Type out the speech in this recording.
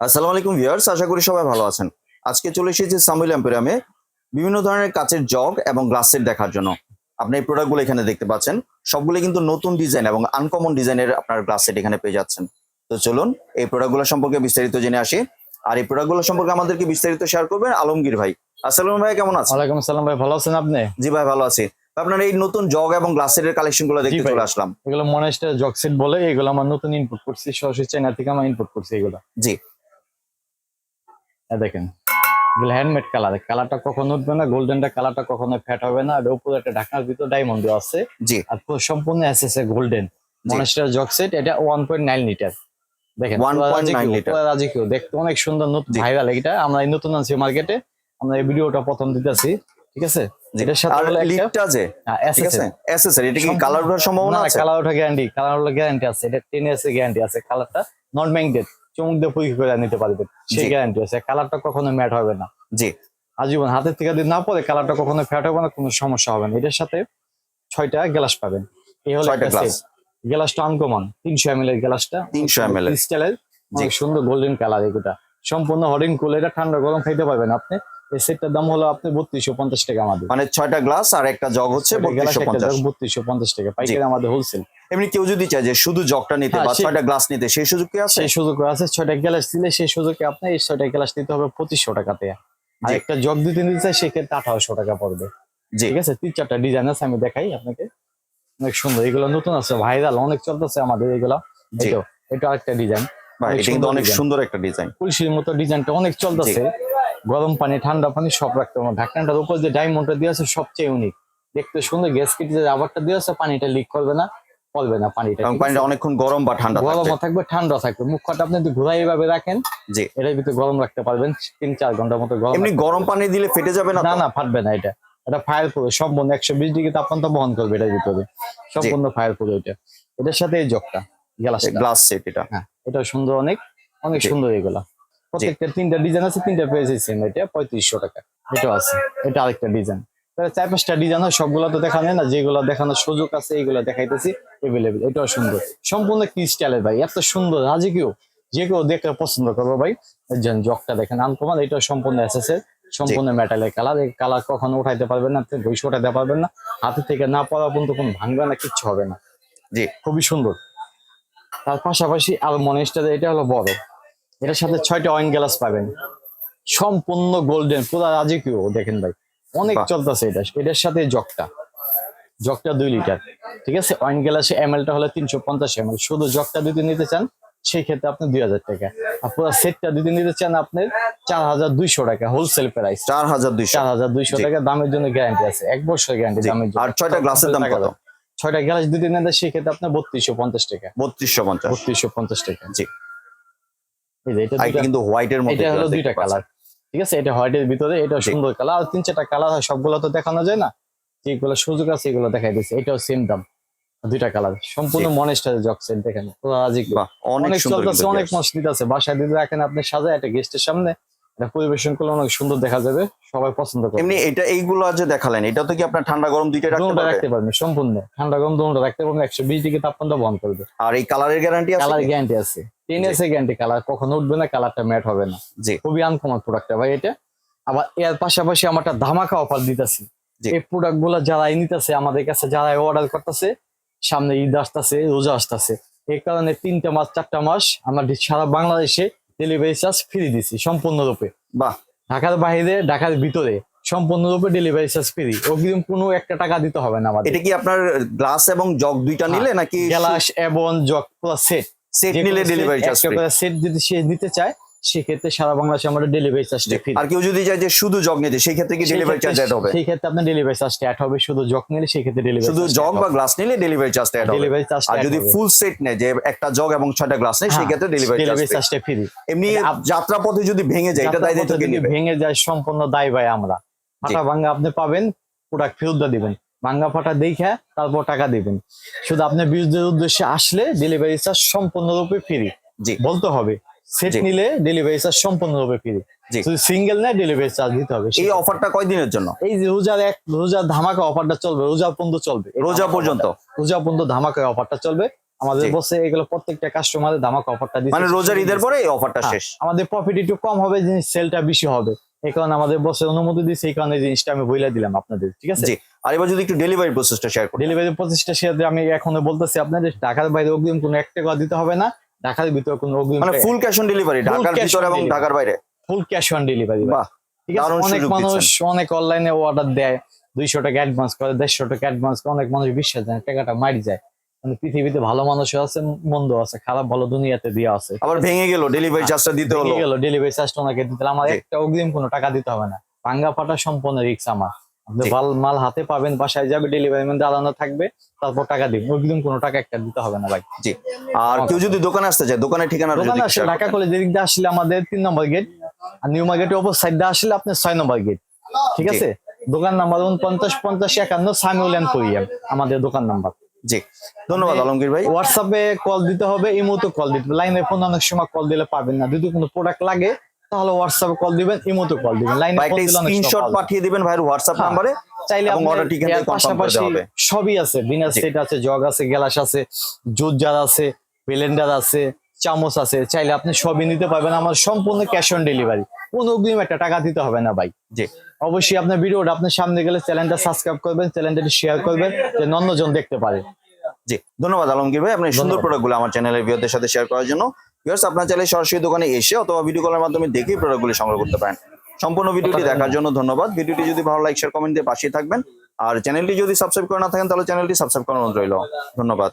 আসসালামু আলাইকুম ভিউয়ার্স আশা করি সবাই ভালো আছেন। আজকে চলে এসেছি সামিল এম্পোরিয়ামে বিভিন্ন ধরনের কাচের জগ এবং গ্লাস সেট দেখার জন্য। আপনি এই প্রোডাক্টগুলো এখানে দেখতে পাচ্ছেন। সবগুলো কিন্তু নতুন ডিজাইন এবং আনকমন ডিজাইনের আপনার গ্লাস সেট এখানে পেয়ে যাচ্ছেন। তো চলুন এই প্রোডাক্টগুলো সম্পর্কে বিস্তারিত জেনে আসি। আর এই প্রোডাক্টগুলো সম্পর্কে আমাদেরকে বিস্তারিত শেয়ার করবেন আলমগীর ভাই। আসসালাম ভাই কেমন আছেন? ওয়ালাইকুম আসসালাম ভাই ভালো আছেন আপনি? জি ভাই ভালো আছি। আপনার এই নতুন জগ এবং গ্লাস সেটের কালেকশনগুলো দেখতে চলে আসলাম। এগুলো মনেস্টার জগ সেট বলে এগুলো আমার নতুন ইনপুট করছি সরাসরি চাইনা থেকে আমার ইনপুট করছি এগুলো। জি। দেখেন এগুলো হ্যান্ডমেড কালার কালারটা কখনো উঠবে না গোল্ডেনটা কালারটা কখনো ফ্যাট হবে না। আর উপরে একটা ঢাকনার ভিতর ডায়মন্ড আছে। জি। আর পুরো সম্পূর্ণ SSA golden monster jug set এটা ওয়ান পয়েন্ট নাইন লিটার দেখেন 1.9 লিটার। দেখতে অনেক সুন্দর নতুন ভাইরাল এটা। আমরা এই নতুন আনছি মার্কেটে আমরা এই ভিডিওটা প্রথম দিতেছি ঠিক আছে? এটার সাথে হলো লিডটা যে? হ্যাঁ, এটা কি কালার ওঠার সম্ভাবনা না আছে? কালার ওঠা গ্যারান্টি কালার ওঠা গ্যারান্টি আছে। এটা টেন ইয়ার্স গ্যারান্টি আছে কালারটা নন ম্যাংডেড চমক দিয়ে পরীক্ষা করে নিতে পারবেন সেই গ্যারান্টি আছে। কালারটা কখনো ম্যাট হবে না। জি। আজীবন হাতের থেকে যদি না পড়ে কালারটা কখনো ফ্যাট হবে না কোনো সমস্যা হবে না। এটার সাথে ছয়টা গ্লাস পাবেন। এই হলো। গ্লাসটা আনকমন তিনশো এম এর গ্লাসটা 300 এমএল এর। স্টাইলের সুন্দর গোল্ডেন কালার এগুলা সম্পূর্ণ হরিং কুল এটা ঠান্ডা গরম খাইতে পারবেন আপনি। এই সেটটার দাম হলো আপনি বত্রিশশো পঞ্চাশ টাকা আমাদের। মানে ছয়টা গ্লাস আর একটা জগ হচ্ছে বত্রিশশো পঞ্চাশ। টাকা। পাইকারি আমাদের হোলসেল এমনি কেউ যদি চায় যে শুধু জগটা নিতে হ্যাঁ, বা ছয়টা গ্লাস নিতে সেই সুযোগ কি আছে? সেই সুযোগ আছে ছয়টা গ্লাস দিলে সেই সুযোগে আপনার এই ছয়টা গ্লাস দিতে হবে পঁচিশশো টাকাতে। আর একটা জগ দিতে নিতে চাই সেক্ষেত্রে আঠারোশো টাকা পড়বে। ঠিক আছে? তিন চারটা ডিজাইন আছে আমি দেখাই আপনাকে। অনেক সুন্দর। এগুলো নতুন আছে ভাইরাল অনেক চলতেছে আমাদের এগুলো। এটা আরেকটা ডিজাইন এটা কিন্তু অনেক সুন্দর একটা ডিজাইন কুলসির মতো ডিজাইনটা অনেক চলতেছে। গরম পানি ঠান্ডা পানি সব রাখতে হবে। ঢাকনাটার উপর যে ডায়মন্ডটা দিয়ে আছে সবচেয়ে ইউনিক দেখতে সুন্দর গ্যাস কেটে যে রাবারটা দিয়ে আছে পানিটা লিক করবে না পড়বে না পানিটা পানিটা অনেকক্ষণ গরম বা ঠান্ডা থাকবে। গরমও থাকবে ঠান্ডা থাকবে। মুখটা আপনি যদি ঘুরাই ভাবে রাখেন জি। এটার ভিতরে গরম রাখতে পারবেন তিন চার ঘণ্টার মতো গরম এমনি গরম পানি দিলে ফেটে যাবে না না না ফাটবে না এটা। এটা ফায়ার প্রুফ সম্পূর্ণ একশো বিশ ডিগ্রি তাপমাত্রা বহন করবে এটার ভিতরে। সম্পূর্ণ ফায়ার প্রুফ এটা। এটার সাথে এই জগটা গ্লাসটা গ্লাস সেট এটা। হ্যাঁ এটা সুন্দর অনেক অনেক সুন্দর এগুলা। প্রত্যেকটা তিনটা ডিজাইন আছে তিনটা পেয়েছে সেম এটা পঁয়ত্রিশশো টাকা। এটা আছে এটা আরেকটা ডিজাইন তাহলে চার পাঁচটা ডিজাইন হয় সবগুলো তো দেখানো না যেগুলো দেখানোর সুযোগ আছে এইগুলো দেখাইতেছি এভেলেবেল এটাও সুন্দর। সম্পূর্ণ ক্রিস্টালের ভাই এত সুন্দর আজকে কেউ যে কেউ দেখলে পছন্দ করব ভাই জগটা দেখেন আনকমান এটা সম্পূর্ণ এসেছে সম্পূর্ণ মেটালের কালার এই কালার কখনো উঠাইতে পারবেন না বইসে উঠাইতে পারবেন না। হাতে থেকে না পড়া পর্যন্ত কোনো ভাঙবে না কিচ্ছু হবে না। জি। খুবই সুন্দর। তার পাশাপাশি আর মনেস্টার এটা হলো বড়। এটার সাথে ছয়টা ওয়াইন গ্লাস পাবেন। সম্পূর্ণ গোল্ডেন পুরো রাজকীয় দেখেন ভাই। অনেক চলতেছে এটা। এটার সাথে জগটা। জগটা দুই লিটার ঠিক আছে? ওয়াইন গ্লাসে এম এলটা হলে তিনশো পঞ্চাশ এম এল শুধু জগটা যদি নিতে চান সেই ক্ষেত্রে আপনি দুই হাজার টাকা। আর পুরো সেটটা যদি নিতে চান আপনার চার হাজার দুইশো টাকা হোলসেল প্রাইস চার হাজার দুইশো। চার হাজার দুইশো টাকা দামের জন্য গ্যারান্টি আছে। এক বছর গ্যারান্টি। দামের জন্য। আর ছয়টা গ্লাসের দাম কত? ছয়টা গ্লাস যদি নেন সেই ক্ষেত্রে আপনার বত্রিশশো পঞ্চাশ টাকা। বত্রিশশো পঞ্চাশ। বত্রিশশো পঞ্চাশ টাকা। জি। এই যে এটা আর এটা দুইটা- কিন্তু হোয়াইটের মধ্যে এটা হলো দুইটা কালার ঠিক আছে? এটা হোয়াইটের ভিতরে এটা। সুন্দর কালার আর তিন চারটা কালার হয় সবগুলো তো দেখানো যায় না? যেগুলো সুযোগ আছে এগুলো দেখাই দিচ্ছে এটাও সেম দাম। দুইটা কালার সম্পূর্ণ দেখেন। অনেক অনেক চলতেছে বাসায় দিতে রাখেন আপনি সাজায় একটা গেস্টের সামনে। এটা পরিবেশন করলে অনেক সুন্দর দেখা যাবে সবাই পছন্দ করবে। এমনি এটা এইগুলো যে দেখালেন এটা তো কি আপনার ঠান্ডা গরম দুইটাই রাখতে দুটোটা পারবে? রাখতে পারবেন সম্পূর্ণ। ঠান্ডা গরম দুটোটা রাখতে পারবেন একশো বিশ ডিগ্রি তাপমাত্রা বহন করবে। আর এই কালারের গ্যারান্টি আছে কালার? গ্যারান্টি আছে। টেন জি। এসে গ্যারান্টি কালার কখনো উঠবে না কালারটা ম্যাট হবে না। জি। খুবই আনকমন প্রোডাক্টটা ভাই এটা। আবার এর পাশাপাশি আমার একটা ধামাকা অফার দিতেছি। এই প্রোডাক্টগুলা যারা নিতেছে আমাদের কাছে যারা অর্ডার করতেছে সামনে ঈদ আসতেছে রোজা আসতেছে। এই কারণে তিনটা মাস চারটা মাস আমরা সারা বাংলাদেশে ডেলিভারি চার্জ ফ্রি দিছি সম্পূর্ণরূপে বাহ। ঢাকার বাইরে ঢাকার ভিতরে সম্পূর্ণরূপে ডেলিভারি চার্জ ফ্রি অগ্রিম কোনো একটা টাকা দিতে হবে না আমাদের। এটা কি আপনার গ্লাস এবং জগ দুইটা হ্যাঁ, নিলে নাকি গ্লাস এবং জগ প্লাস সেট সেট নিলে ডেলিভারি চার্জ সেট যদি সে নিতে চায় সেক্ষেত্রে সারা বাংলাদেশে আমরা ডেলিভারি চার্জটা ফ্রি আর কেউ যদি চায় যে শুধু জগ নিতে সেই ক্ষেত্রে কি ডেলিভারি চার্জ অ্যাড হবে? সেই ক্ষেত্রে আপনার ডেলিভারি চার্জটা অ্যাড হবে। শুধু জগ নিলে সেই ক্ষেত্রে ডেলিভারি শুধু জগ বা গ্লাস নিলে ডেলিভারি চার্জ অ্যাড হবে। ডেলিভারি চার্জ আর যদি ফুল সেট নেয় যে একটা জগ এবং ছয়টা গ্লাস নেয় সেই ক্ষেত্রে ডেলিভারি চার্জ ডেলিভারি চার্জটা ফ্রি এমনি যাত্রা পথে যদি ভেঙে যায় এটা দায় দায়িত্ব কে নেবে? ভেঙে যায় সম্পূর্ণ দায় ভাই আমরা। ফাটা ভাঙ্গা আপনি পাবেন প্রোডাক্ট ফেরত দিবেন। ভাঙ্গা ফাটা দেখে তারপর টাকা দিবেন। শুধু আপনি বিরুদ্ধের উদ্দেশ্যে আসলে ডেলিভারি চার্জ সম্পূর্ণরূপে ফ্রি জি। বলতে হবে। সেট নিলে ডেলিভারি চার্জ সম্পূর্ণরূপে ফ্রি যদি সিঙ্গেল নেয় ডেলিভারি চার্জ দিতে হবে। এই অফারটা কয়দিনের জন্য? এই যে রোজার এক রোজার ধামাকা অফারটা চলবে রোজা পর্যন্ত চলবে। রোজা পর্যন্ত? রোজা পর্যন্ত ধামাকা অফারটা চলবে। আমাদের বসে এগুলো প্রত্যেকটা কাস্টমারের ধামাকা অফারটা দিচ্ছে মানে রোজার ঈদের পরে এই অফারটা হ্যাঁ, শেষ? আমাদের প্রফিট একটু কম হবে জিনিস সেলটা বেশি হবে। এই কারণে আমাদের বসে অনুমতি দিচ্ছে এই কারণে জিনিসটা আমি বইলা দিলাম আপনাদের ঠিক আছে? আর এবার যদি একটু ডেলিভারি প্রসেসটা শেয়ার করি। ডেলিভারি পঁচিশটা শেয়ার আমি এখনও বলতেছি আপনাদের ঢাকার বাইরে অগ্রিম কোনো এক টাকা দিতে হবে না। ঢাকার ভিতরে কোনো অগ্রিম মানে ফুল ক্যাশ অন ডেলিভারি ঢাকার ভিতরে এবং ঢাকার বাইরে? ফুল ক্যাশ অন ডেলিভারি বাহ ঠিক আছে অনেক মানুষ অনেক অনলাইনে অর্ডার দেয় দুইশো টাকা অ্যাডভান্স করে দেড়শো টাকা অ্যাডভান্স করে অনেক মানুষ বিশ্বাস দেয় টাকাটা মারি যায়। মানে পৃথিবীতে ভালো মানুষ আছে মন্দ আছে খারাপ ভালো দুনিয়াতে দিয়ে আছে। আবার ভেঙে গেল ডেলিভারি চার্জটা দিতে হলো। গেল ডেলিভারি চার্জ ওনাকে দিতে। আমার একটা অগ্রিম কোনো টাকা দিতে হবে না। ভাঙ্গা ফাটা সম্পূর্ণ রিক্স আমার। আপনি মাল মাল হাতে পাবেন বাসায় যাবে ডেলিভারি ম্যান দাঁড়ানো থাকবে তারপর টাকা দিবেন অগ্রিম কোনো টাকা একটা দিতে হবে না ভাই। জি। আর কেউ যদি দোকানে আসতে চায় দোকানের ঠিকানা দোকানে আসলে ঢাকা কলেজ এদিক দিয়ে আসলে আমাদের তিন নম্বর গেট আর নিউ মার্কেটের অপর সাইড দিয়ে আসলে আপনার ছয় নম্বর গেট ঠিক আছে? দোকান নাম্বার উনপঞ্চাশ পঞ্চাশ একান্ন সামিউলিয়ান কোরিয়াম আমাদের দোকান নাম্বার জি। ধন্যবাদ আলমগীর ভাই। হোয়াটসঅ্যাপে কল দিতে হবে ইমোতে কল দিতে হবে। লাইনে ফোন অনেক সময় কল দিলে পাবেন না। যদি কোনো প্রোডাক্ট লাগে তাহলে হোয়াটসঅ্যাপে কল দিবেন ইমোতে কল দিবেন। লাইনে স্ক্রিনশট পাঠিয়ে দিবেন ভাইয়ের হোয়াটসঅ্যাপ হ্যাঁ। নাম্বারে চাইলে ঠিকানা এর দিয়ে করে হবে। সবই আছে বিনার সেট আছে জগ আছে গ্লাস আছে জুস জার আছে ব্লেন্ডার আছে চামচ আছে চাইলে আপনি সবই নিতে পারবেন আমার সম্পূর্ণ ক্যাশ অন ডেলিভারি কোনো অগ্রিম একটা টাকা দিতে হবে না ভাই। জি। অবশ্যই আপনার ভিডিওটা আপনার সামনে গেলে চ্যানেলটা সাবস্ক্রাইব করবেন চ্যানেলটা শেয়ার করবেন যে অন্যজন দেখতে পারে। জি ধন্যবাদ আলমগীর ভাই আপনি সুন্দর। প্রোডাক্টগুলো আমার চ্যানেলের ভিউদের সাথে শেয়ার করার জন্য। ভিউয়ার্স আপনার চাইলে সরাসরি দোকানে এসে অথবা ভিডিও কলের মাধ্যমে দেখেই প্রোডাক্টগুলি সংগ্রহ করতে পারেন। সম্পূর্ণ ভিডিওটি দেখার জন্য ধন্যবাদ। ভিডিওটি যদি ভালো লাইক শেয়ার কমেন্ট দিয়ে পাশে থাকবেন। আর চ্যানেলটি যদি সাবস্ক্রাইব করে না থাকেন তাহলে চ্যানেলটি সাবস্ক্রাইব করানো রইল। ধন্যবাদ।